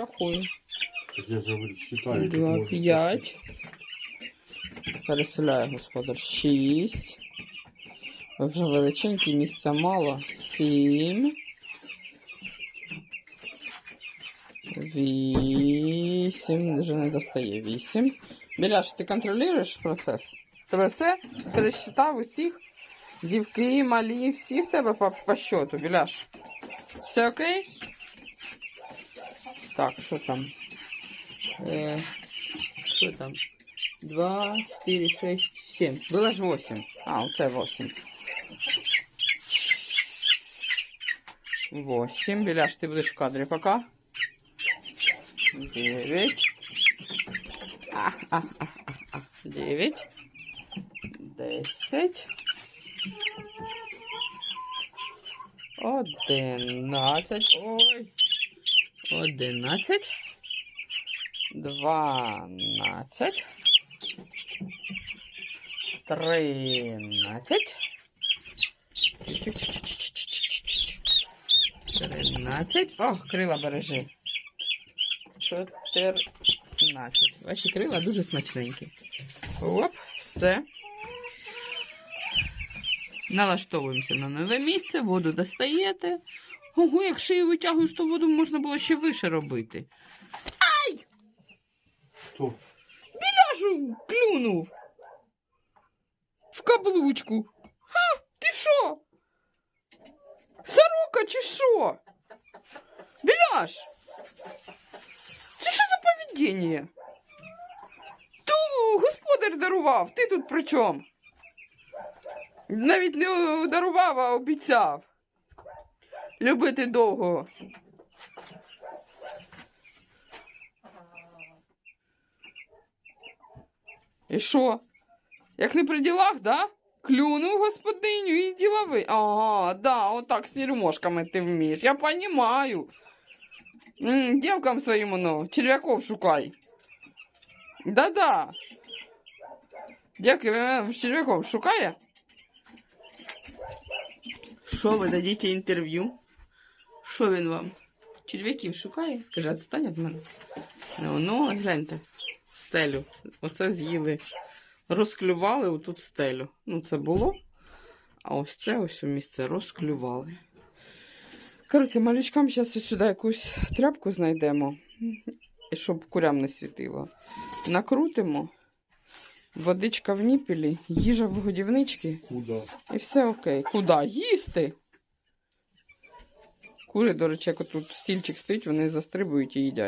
Рахую. Так я же говорю, считаю. Два, п'ять. Переселяю господар. Шість. Вже величенькі місця мало. Сім. Вісім. Вже не достає. Вісім. Біляш, ти контролюєш процес? Тебе все? Пересчитав усіх? Дівки, малі, всі в тебе по, по счету, Біляш. Все окей? Так, що там? Е, Що там? Два, четыре, шесть, семь. Было ж восемь. А, оце восемь. Восемь. Біляш, ти будеш в кадрі пока. Девять. А, а, а, а, а. Девять. Десять. Одинадцять. Ой. Одинадцять. Дванадцять. Тринадцять. Тринадцять. О, крила бережи. Чотирнадцять. Ваші крила дуже смачненькі. Оп, все. Налаштовуємося на нове місце, воду достаєте. Ого, як шию витягуєш, то воду можна було ще вище робити. Кто? Кажу, клюнув. В каблучку. Ха, ти що? Сорока чи що? Біляш! Це що за поведіння? То господар дарував, ти тут при чому? Навіть не дарував, а обіцяв. Любити довго. І що? Як не при ділах, да? Клюнув господиню і діловий. Ага, да, отак з рюмошками ти вмієш. Я понімаю. Дівкам своїм ну, черв'яков шукай. Да-да. Дівки, черв'яков шукає? Що ви дадите інтерв'ю? Що він вам? Черв'яків шукає? Скажи, відстань від мене. Ну, ну, гляньте. Стелю. Оце з'їли. Розклювали отут стелю. Ну, це було. А ось це ось у місце розклювали. Коротше, малючкам зараз ось сюди якусь тряпку знайдемо, щоб курям не світило. Накрутимо. Водичка в ніпілі, їжа в годівнички, Куда? і все окей. Куди? Їсти? Кури, до речі, як тут стільчик стоїть, вони застрибують і їдять.